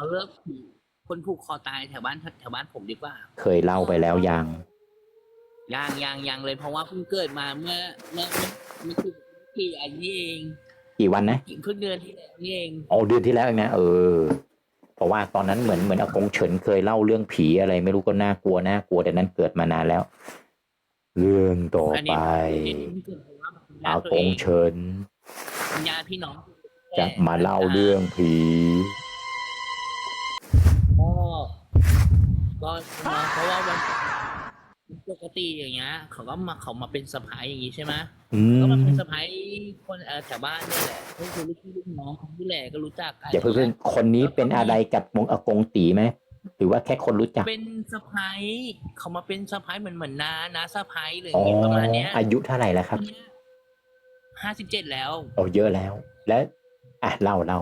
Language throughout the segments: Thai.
เอาเลิกผีคนผูกคอตายแถวบ้านแถวบ้านผมดีกว่าเคยเล่าไปแล้วยังยังยังยังเลยเพราะว่าเพิ่งเกิดมาเมื่อเมื่อเมื่อเมื่อคือกี่อันนี้เองกี่วันนะเพิ่งเดือนที่แล้วนี่เองอ๋อเดือนที่แล้วเองนะเออ เพราะว่าตอนนั้นเหมือนเหมือนอากงเฉินเคยเล่าเรื่องผีอะไร ไม่รู้ก็น่ากลัวน่ากลัวแต่นั้นเกิดมานานแล้ว เรื่องต่ออันไปนี้อันนี้เพิ่งเกิดเพราะว่าญาอาติตัวกเองงเฉินญาติพี่น้องจะมาเล่าเรื่องผี ก็เพราะว่าวันปกติอย่างเงี้ยเขาก็มาเขามาเป็นสะพ้ายอย่างงี้ใช่ไหมอืมก็มาเป็นสะพ้ายคนเอ่อแถวบ้านเนี่ยแหละก็คือลูกพี่ลูกน้องของพี่แหล่ก็รู้จักกันอย่าเพิ่งๆคนนี้เป็นอะไรกับมงอากงตีไหมหรือว่าแค่คนรู้จักเป็นสะพ้ายเขามาเป็นสะพ้ายเหมือนเหมือนน้าน้าสะพ้ายเลยอ๋อประมาณเนี้ยอายุเท่าไหร่แล้วครับ ห้าสิบเจ็ดแล้ว โอ้เยอะแล้ว แล้ว อะเล่าเล่า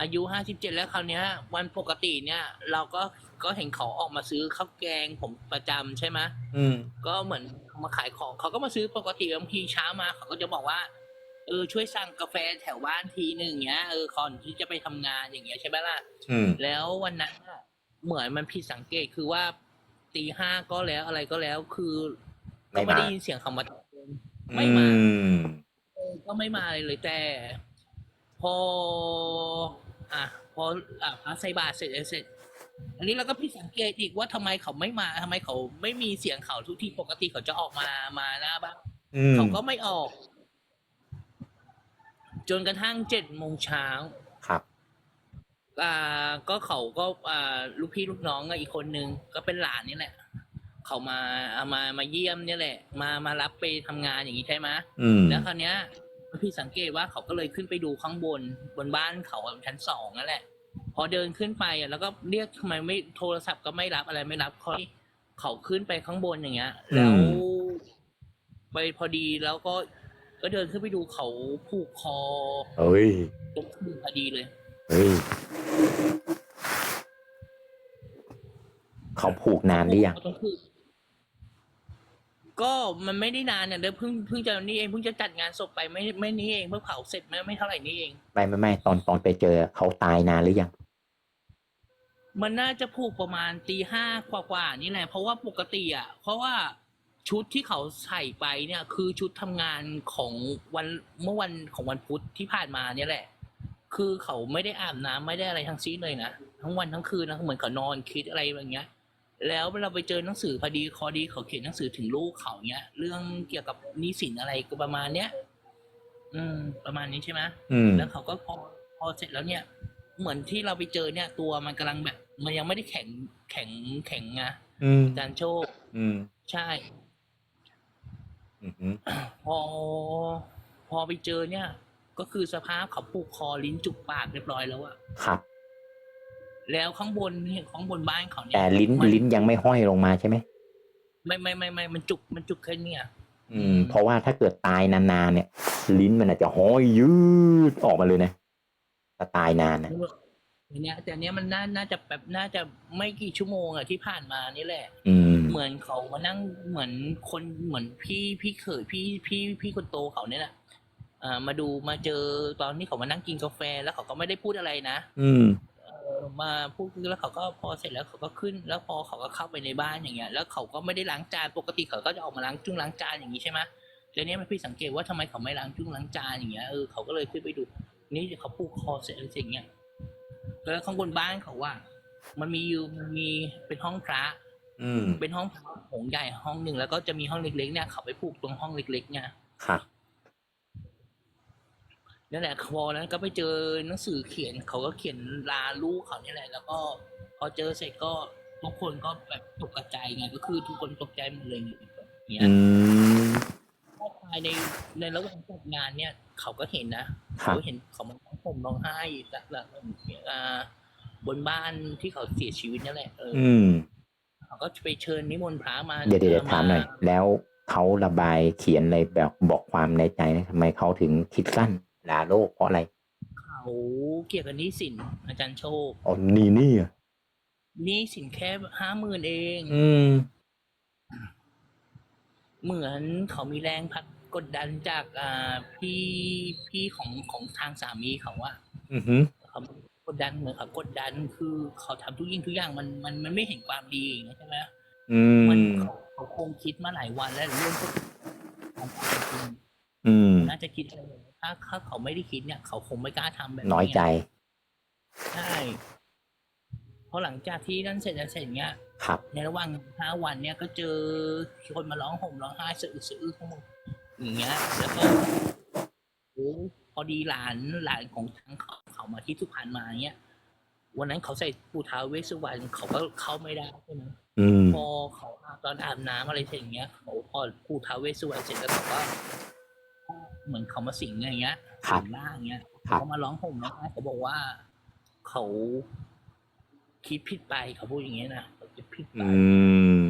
อายุห้าสิบเจ็ดแล้วคราวเนี้ย วันปกติเนี่ย เราก็ก็เห็นเขาออกมาซื้อข้าวแกงผมประจำใช่ไหมอืม ก็เหมือนเขามาขายของเขาก็มาซื้อปกติบางทีเช้ามา เขาก็จะบอกว่า เออช่วยสั่งกาแฟแถวบ้านทีหนึ่งเงี้ยเออก่อนที่จะไปทำงานอย่างเงี้ยใช่ไหมล่ะ อืม แล้ววันนั้นอะเหมือนมันผิดสังเกตคือว่าตีห้าก็แล้วอะไรก็แล้วคือไม่ก็ไม่มา ได้ยินเสียงคำว่าไม่มา อืม เออก็ไม่มาเลยเลยแต่ พอ อะพออะพระใส่บาตรเสร็จเสร็จ อันนี้เราก็ผิดสังเกตอีกว่าทำไมเขาไม่มาทำไมเขาไม่มีเสียงเขาทุกที่ปกติเขาจะออกมามาหน้าบ้านอืมเขาก็ไม่ออก จนกระทั่งเจ็ดโมงเช้า ครับ อ่าก็เขาก็อ่าลูกพี่ลูกน้องอะอีกคนนึงก็เป็นหลานนี่แหละ เขามาเอามามาเยี่ยมเนี่ยแหละ มามารับไปทำงานอย่างนี้ใช่ไหมอืมแล้วคราวเนี้ย พี่สังเกตว่าเขาก็เลยขึ้นไปดูข้างบนบนบ้านเขาอะชั้นสองนั่นแหละ พอเดินขึ้นไปอะแล้วก็เรียกทำไมไม่โทรศัพท์ก็ไม่รับอะไรไม่รับเขาเขาขึ้นไปข้างบนอย่างเงี้ย แล้วไปพอดีแล้วก็ก็เดินขึ้นไปดูเขาผูกคอเฮ้ยตรงมือพอดีเลยเฮ้ยเขาผูกนานหรือยังก็คือ ก็มันไม่ได้นานเนี่ยเดี๋ยวเพิ่งเพิ่งจะนี่เองเพิ่งจะจัดงานศพไปไม่ไม่นี่เองเพิ่งเผาเสร็จไม่ไม่เท่าไหร่นี่เอง ไม่ไม่ไม่ตอนตอนไปเจอเขาตายนานหรือยัง มันน่าจะผูกประมาณตีห้ากว่าๆนี่แหละเพราะว่าปกติอะเพราะว่าชุดที่เขาใส่ไปเนี่ย คือชุดทำงานของวันเมื่อวันของวันพุธที่ผ่านมาเนี่ยแหละ คือเขาไม่ได้อาบน้ำไม่ได้อะไรทั้งสิ้นเลยนะทั้งวันทั้งคืนนะเหมือนเขานอนคิดอะไรแบบเงี้ย แล้วเราไปเจอหนังสือพอดีคอดีเขาเขียนหนังสือถึงลูกเขาเนี้ยเรื่องเกี่ยวกับหนี้สินอะไรก็ประมาณเนี้ยอืม ประมาณนี้ใช่ไหมอืมแล้วเขาก็พอพอเสร็จแล้วเนี่ย เหมือนที่เราไปเจอเนี่ย ตัวมันกำลังแบบ มันยังไม่ได้แข็งแข็งแข็งไงอืมอาจารย์โชค อืม ใช่อืมอืมพอพอไปเจอเนี่ย ก็คือสภาพเขาผูกคอลิ้นจุกปากเรียบร้อยแล้วอะครับ แล้วข้างบนเนี่ยข้างบนบ้านเขาเนี่ยแต่ลิ้นมันลิ้นยังไม่ห้อยลงมาใช่ไหมไม่ไม่ไม่ไม่มันจุกมันจุกแค่เนี้ยอืม เพราะว่าถ้าเกิดตายนานๆเนี่ย ลิ้นมันอาจจะห้อยยืดออกมาเลยนะถ้าตายนานนะเนี่ยแต่เนี้ยมันน่าน่าจะแบบน่าจะไม่กี่ชั่วโมงอะที่ผ่านมานี่แหละ อืม เหมือนเขามานั่งเหมือนคนเหมือนพี่พี่เขยพี่พี่พี่คนโตเขาเนี่ยแหละอ่ามาดูมาเจอตอนที่เขามานั่งกินกาแฟแล้วเขาก็ไม่ได้พูดอะไรนะอืมเออ มาพูดแล้วเขาก็พอเสร็จแล้วเขาก็ขึ้น แล้วพอเขาก็เข้าไปในบ้านอย่างเงี้ย แล้วเขาก็ไม่ได้ล้างจานปกติเขาก็จะออกมาล้างจุ้งล้างจานอย่างงี้ใช่ไหมแล้วเนี้ยมันพี่สังเกตว่าทำไมเขาไม่ล้างจุ้งล้างจานอย่างเงี้ยเออเขาก็เลยขึ้นไปดู นี่เขาผูกคอเสร็จแล้วสิ่างเงี้ยแล้วข้างบนบ้านเขาว่า มันมีอยู่มันมีเป็นห้องพระอืมเป็นห้องพักโถงใหญ่ห้องหนึ่งแล้วก็จะมีห้องเล็กๆเนี่ยเขาไปผูกตรงห้องเล็กๆเนี่ยครับ นั่นแหละพอนั้นก็ไปเจอหนังสือเขียนเขาก็เขียนลาลูกเขาเนี่ยแหละ แล้วก็พอเจอเสร็จก็ทุกคนก็แบบตกใจไงก็คือทุกคนตกใจหมดเลยเนี่ยอืมภายในในระหว่างจัดงานเนี่ย เขาก็เห็นนะครัเขาบเห็นเขามันร้องห่มร้องไห้จากจากอ่าบนบ้านที่เขาเสียชีวิตนั่นแหละเออออืมเขาก็ไปเชิญนิมนต์พระมาเดี๋ยวเดี๋ยวถามหน่อยแล้วเขาระบายเขียนอะไรแบบบอกความในใจนะทำไมเขาถึงคิดสั้น ลาโลกเพราะอะไรเขาเกี่ยวกับหนี้สินอาจารย์โชคอ๋อนี่นี่อะหนี้สินแค่ห้าหมื่นเอง อืม เหมือนเขามีแรงผลักกดดันจากอ่าพี่พี่ของของทางสามีเขาอะอือหือ เขากดดันเหมือนเขากดดันคือเขาทำทุกยิ่งทุกอย่างมันมันมันไม่เห็นความดีอย่างเงี้ยใช่ไหมอืมันมเขาเขาคงคิดมาหลายวันแล้วเรื่องพวกของความจริงอืม น่าจะคิดอะไรถ้า ถ้าเขาไม่ได้คิดเนี่ย เขาคงไม่กล้าทำแบบนี้น้อยใจใช่เพราะหลังจากที่นั่นเสร็จแล้วเสร็จเงี้ยครับ ในระหว่างห้าวันเนี่ยก็เจอคนมาร้องห่มร้องไห้สะอึกสะอื้นทั้งหมดอย่างเงี้ย แล้วก็โอ้พอดีหลานหลานของทางเขาเขามาที่สุพรรณมาเงี้ยวันนั้นเขาใส่ปูเท้าเวสสุวรรณเขาก็เข้าไม่ได้ใช่ไหมอืมพอเขาอาบตอนอาบน้ำอะไรเสร็จอย่างเงี้ยเขาพอปูเท้าเวสสุวรรณเสร็จแล้วเขาก็ เหมือนเขามาสิงอย่างเงี้ยครับสิงร่างอย่างเงี้ยครับเขามาร้องห่มร้องไห้เขาบอกว่าเขาคิดผิดไปเขาพูดอย่างเงี้ยนะเขาคิดผิดไปอืม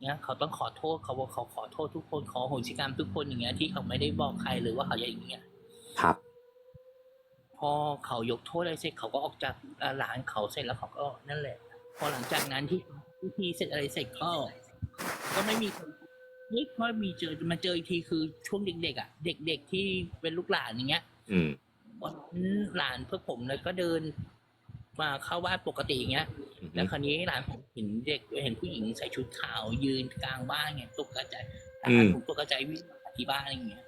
เนี่ยเขาต้องขอโทษเขาบอกเขาขอโทษทุกคนขอโหสิกรรมทุกคนอย่างเงี้ยที่เขาไม่ได้บอกใครหรือว่าเขาอย่างเงี้ยครับพอเขายกโทษอะไรเสร็จเขาก็ออกจากอ่าหลานเขาเสร็จแล้วเขาก็นั่นแหละ พอหลังจากนั้นที่พิธีเสร็จอะไรเสร็จก็ก็ไม่มีคน นี่ก็มีเจอมาเจออีกทีคือช่วงเด็กๆอะ เด็กๆที่เป็นลูกหลานอย่างเงี้ย อืมวันนั้นหลานเพื่อผมเลยก็เดิน มาเข้าบ้านปกติอย่างเงี้ย แล้วคราวนี้หลานผมเห็นเด็กเห็นผู้หญิงใส่ชุดขาวยืนกลางบ้านไงตกกระจายหลานผมตกกระจายวิ่งมาที่บ้านอย่างเงี้ย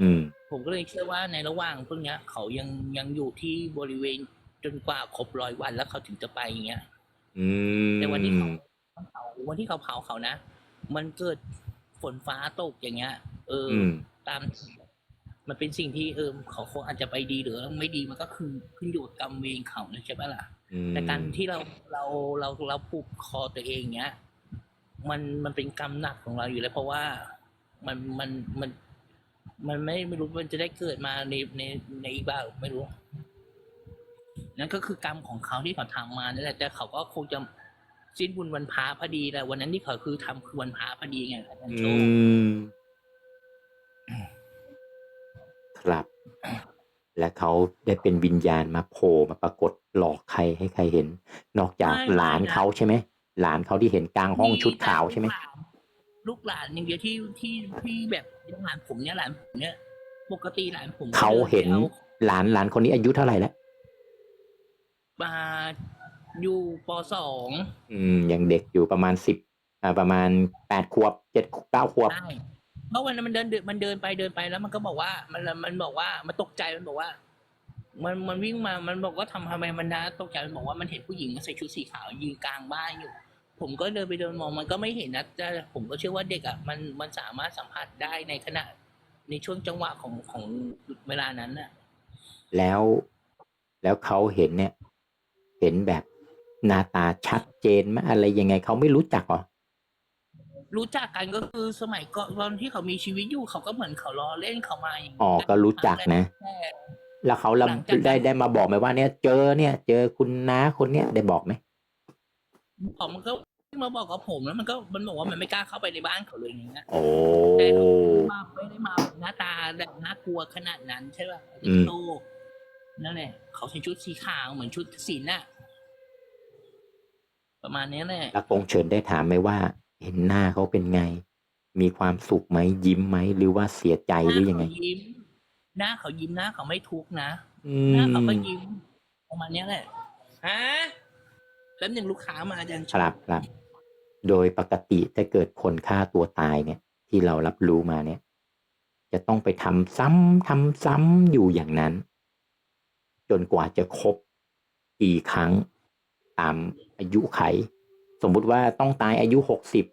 อืมผมก็เลยเชื่อว่าในระหว่างพวกเนี้ย เขายังยังอยู่ที่บริเวณจนกว่าครบร้อยวันแล้วเขาถึงจะไปอย่างเงี้ยอืมแต่วันที่เขาเผาวันที่เขาเผาเขานะมันเกิด ฝนฟ้าตกอย่างเงี้ย เออออืมตาม มันเป็นสิ่งที่เออเขาคงอาจจะไปดีหรือไม่ดีมันก็คือขึ้นอยู่กับกรรมเวรเขานะใช่ปะล่ะอืมแต่การที่เราเราเราเราผูกคอตัวเองเนี้ย มันมันเป็นกรรมหนักของเราอยู่แล้ว เพราะว่ามันมันมัน มันไม่ไม่รู้มันจะได้เกิดมาในในในอีกบ้างไม่รู้นั่นก็คือกรรมของเขาที่เขาทำมานั่นแหละแต่เขาก็คงจะ สิ้นบุญวันพระพอดีแหละวันนั้นที่เขาคือทำคือวันพระพอดีไงอาจารย์โชอืคมครับ และเขาได้เป็นวิญญาณมาโผล่มาปรากฏหลอกใครให้ใครเห็น นอกจากหลานเขาใช่ไหมหลานเขาที่เห็นกลางห้องชุดขาวใช่ไหมลูกหลานอย่างเดียวที่ที่ที่แบบหลานผมเนี่ยหลานผมเนี่ยปกติหลานผมเขาเห็นดิไปอาหลานหลานคนนี้อายุเท่าไหร่แล้วมา อยู่ปสองอืมยังเด็กอยู่ประมาณสิบอ่าประมาณแปดขวบเจ็ดเก้าขวบได้เพราะวันนั้นมันเดินเดินมันเดินไปเดินไปแล้วมันก็บอกว่ามันมันบอกว่ามันตกใจมันบอกว่า มันมันวิ่งมามันบอกว่าทำทำไมมันนะตกใจมันบอกว่ามันเห็นผู้หญิงใส่ชุดสีขาวยืนกลางบ้านอยู่ ผมก็เดินไปเดินมองมันก็ไม่เห็นนะแต่ผมก็เชื่อว่าเด็กอะมันมันสามารถสัมผัสได้ในขณะ ในช่วงจังหวะของของเวลานั้นน่ะ แล้วแล้วเขาเห็นเนี่ย เห็นแบบ หน้าตาชัดเจนไหมอะไรยังไงเขาไม่รู้จักเหรอรู้จักกันก็คือสมัยก่อนตอนที่เขามีชีวิตอยู่เขาก็เหมือนเขาล้อเล่นเขามาอย่างนี้อ๋อก็รู้จักนะ แต่แล้วเขาหลังจากนั้นลำได้ได้มาบอกไหมว่าเนี่ยเจอเนี่ย เจอคุณน้าคนเนี้ยได้บอกไหมพอมันก็มาบอกกับผมแล้วมันก็มันบอกว่ามันไม่กล้าเข้าไปในบ้านเขาเลยอย่างเงี้ยโอ้ แต่เขามาไม่ได้มาแบบหน้าตาแบบน่ากลัวขนาดนั้นใช่ป่ะอืม โลกนั่นแหละเขาใส่ชุดสีขาวเหมือนชุดศิลป์น่ะ ประมาณนี้แหละแล้วกงเฉินได้ถามไหมว่า เห็นหน้าเขาเป็นไง มีความสุขไหมยิ้มไหมหรือว่าเสียใจหรือยังไงน้าเขายิ้ม หน้าเขายิ้มหน้าเขาไม่ทุกข์นะ อืหน้าเขาก็มยิ้ม ประมาณนี้แหละฮะแล้วหนึ่งลูกค้ามาอาจารย์ครับครับ โดยปกติถ้าเกิดคนฆ่าตัวตายเนี่ย ที่เรารับรู้มาเนี่ย จะต้องไปทำซ้ำทำซ้ำอยู่อย่างนั้น จนกว่าจะครบกี่ครั้งตาม อายุไข สมมุติว่าต้องตายอายุหกสิบ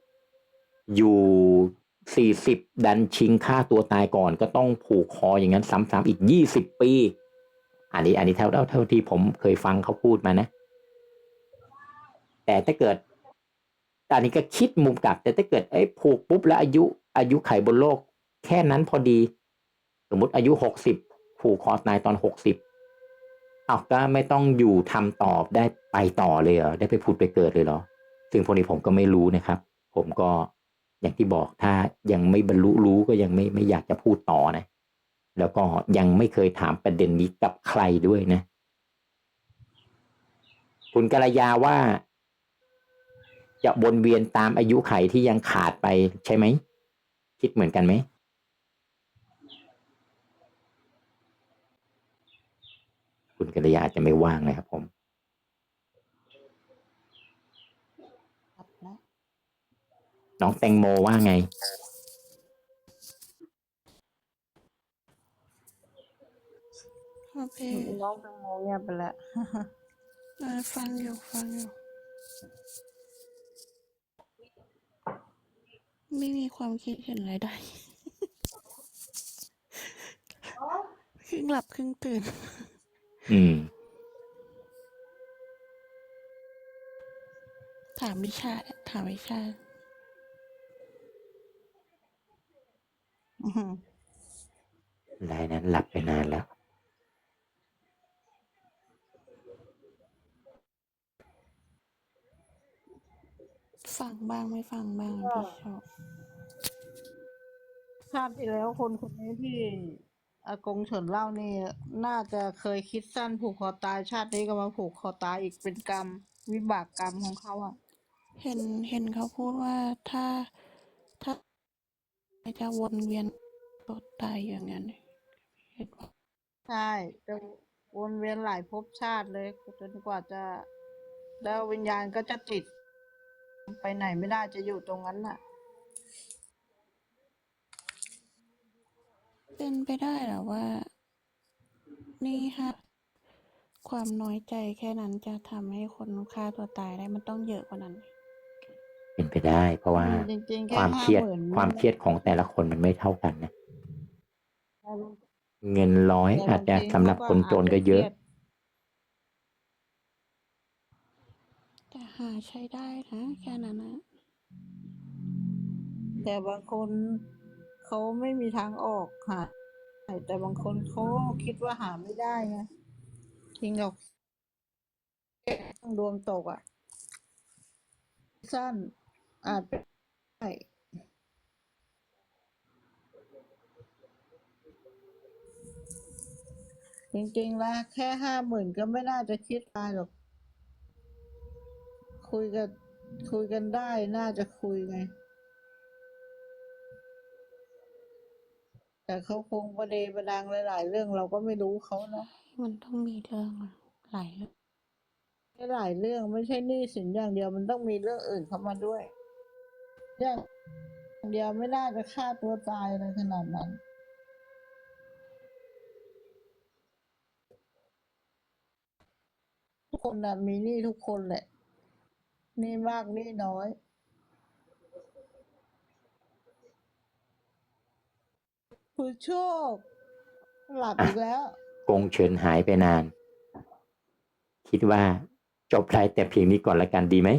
อยู่สี่สิบดันชิงฆ่าตัวตายก่อน ก็ต้องผูกคออย่างนั้นซ้ำๆอีกยี่สิบปี อันนี้อันนี้เท่าเท่าเท่าที่ผมเคยฟังเขาพูดมานะ แต่ถ้าเกิดอันนี้ก็คิดมุมกลับ แต่ถ้าเกิดไอ้ผูกปุ๊บแล้วอายุอายุไขบนโลก แค่นั้นพอดี สมมติอายุหกสิบผูกคอตายตอนหกสิบ เอาก็ไม่ต้องอยู่ทำตอบได้ไปต่อเลยเหรอได้ไปพูดไปเกิดเลยเหรอซึ่งพวกนี้ผมก็ไม่รู้นะครับ ผมก็อย่างที่บอกถ้ายังไม่บรรลุรู้ก็ยังไม่ไม่อยากจะพูดต่อนะ แล้วก็ยังไม่เคยถามประเด็นนี้กับใครด้วยนะ คุณกัลยาว่า จะวนเวียนตามอายุไขที่ยังขาดไปใช่ไหม คิดเหมือนกันไหม คุณ คุณ กัลยาอาจจะไม่ว่างนะครับผมรับแล้วน้องแตงโมว่าไง โอเคน้องแตงโมเงียบไปแล้วเออฟังอยู่ฟังอยู่ไม่มีความคิดเห็นอะไรได้ ครึ่งหลับครึ่งตื่น อืม ถามวิชาแหละถามวิชา อื้อหือรายนั้นหลับไปนานแล้ว ฟังบ้างไม่ฟังบ้างที่ชอบ ชาติที่แล้วคนคนนี้ที่ อากงเฉินเล่านี่ น่าจะเคยคิดสั้นผูกคอตายชาตินี้ก็มาผูกคอตายอีกเป็นกรรม วิบากกรรมของเขาอะ เห็นเห็นเขาพูดว่าถ้าถ้าจะวนเวียนตัวตายอย่างนั้นเห็นปะใช่จะวนเวียนหลายภพชาติเลยจนกว่าจะ แล้ววิญญาณก็จะติด ไปไหนไม่ได้จะอยู่ตรงนั้นน่ะ เป็นไปได้เหรอว่า นี่ฮะ ความน้อยใจแค่นั้นจะทำให้คนฆ่าตัวตายได้มันต้องเยอะกว่านั้น เป็นไปได้ เพราะว่าจริงๆแค่ความเครียด 50,000ความเครียดของแต่ละคนมันไม่เท่ากันนะ เงินร้อยอาจจะสำหรับคนจนก็เยอะ แต่หาใช้ได้นะแค่นั้นนะ แต่บางคน เขาไม่มีทางออกค่ะแต่บางคนเขาคิดว่าหาไม่ได้ไงทิ้งกับดวงตกอะ สั้นอาจเป็นได้จริงๆล้วแค่ห้าหมื่นก็ไม่น่าจะคิดตายหรอก คุยกันคุยกันได้น่าจะคุยไง แต่เขาคงประเดประดังหลาย ๆ เรื่องเราก็ไม่รู้เขาเนาะมันต้องมีเรื่องหลายเรื่องหลายเรื่องไม่ใช่หนี้สินอย่างเดียวมันต้องมีเรื่องอื่นเข้ามาด้วยเรื่องเดียวไม่น่าจะฆ่าตัวตายอะไรขนาดนั้นทุกคนนะมีหนี้ทุกคนแหละหนี้มากหนี้น้อย คุณโชค หลับอีกแล้ว กงเฉินหายไปนาน คิดว่าจบไลฟ์แต่เพียงนี้ก่อนละกันดีไหม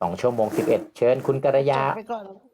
สองชั่วโมงสิบเอ็ดเชิญคุณกัลยา ไปก่อนแล้ว